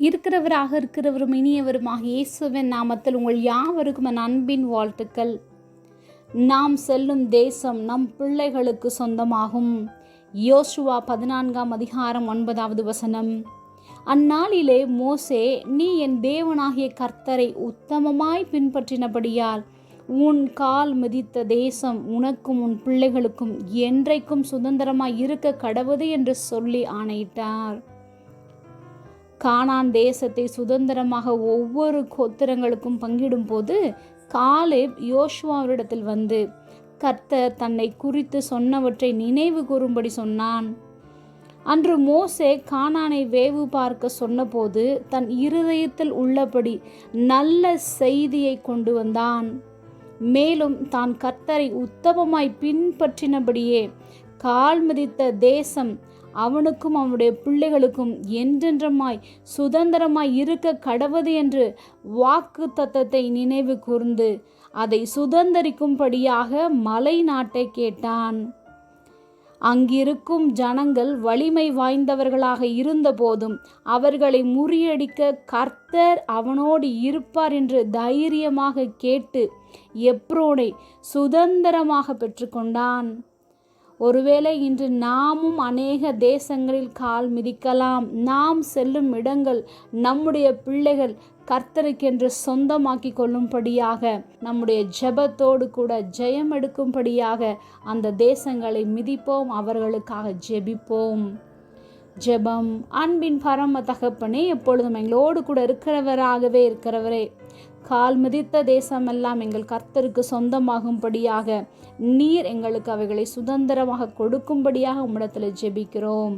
இருக்கிறவராக இருக்கிறவரும் இனியவருமாக இயேசுவின் நாமத்தில் உங்கள் யாவருக்கும் என் அன்பின் வாழ்த்துக்கள். நாம் செல்லும் தேசம் நம் பிள்ளைகளுக்கு சொந்தமாகும். யோசுவா பதினான்காம் அதிகாரம் ஒன்பதாவது வசனம். அந்நாளிலே மோசே நீ என் தேவனாகிய கர்த்தரை உத்தமமாய் பின்பற்றினபடியால் உன் கால் மிதித்த தேசம் உனக்கும் உன் பிள்ளைகளுக்கும் என்றைக்கும் சுதந்திரமாய் இருக்க கடவுது என்று சொல்லி ஆணையிட்டார். கானான் தேசத்தை சுதந்திரமாக ஒவ்வொரு கோத்திரங்களுக்கும் பங்கிடும் போது காலேப் யோசுவாவிடத்தில் வந்து கர்த்தர் தன்னை குறித்து சொன்னவற்றை நினைவு கூறும்படி சொன்னான். அன்று மோசே கானானை வேவு பார்க்க சொன்னபோது தன் இருதயத்தில் உள்ளபடி நல்ல செய்தியை கொண்டு வந்தான். மேலும் தான் கர்த்தரை உத்தமமாய் பின்பற்றினபடியே கால் மிதித்த தேசம் அவனுக்கும் அவனுடைய பிள்ளைகளுக்கும் என்றென்றமாய் சுதந்திரமாய் இருக்க கடவது என்று வாக்கு தத்தத்தை நினைவு கூர்ந்து அதை சுதந்திரிக்கும்படியாக மலை நாட்டை கேட்டான். அங்கிருக்கும் ஜனங்கள் வலிமை வாய்ந்தவர்களாக இருந்தபோதும் அவர்களை முறியடிக்க கர்த்தர் அவனோடு இருப்பார் என்று தைரியமாக கேட்டு எப்ரோனை சுதந்திரமாக பெற்றுக்கொண்டான். ஒருவேளை இன்று நாமும் அநேக தேசங்களில் கால் மிதிக்கலாம். நாம் செல்லும் இடங்கள் நம்முடைய பிள்ளைகள் கர்த்தருக்கென்று சொந்தமாக்கி கொள்ளும்படியாக நம்முடைய ஜெபத்தோடு கூட ஜெயம் எடுக்கும்படியாக அந்த தேசங்களை மிதிப்போம் அவர்களுக்காக ஜெபிப்போம். ஜெபம் அன்பின் பரம தகப்பனே எப்பொழுதும் எங்களோடு கூட இருக்கிறவராகவே இருக்கிறவரே. கால் மிதித்த தேசமெல்லாம் எங்கள் கர்த்தருக்கு சொந்தமாகும்படியாக நீர் எங்களுக்கு அவைகளை சுதந்திரமாக கொடுக்கும்படியாக உம்மிடத்தில் ஜெபிக்கிறோம்.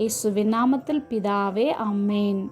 இயேசுவின் நாமத்தில் பிதாவே அம்மேன்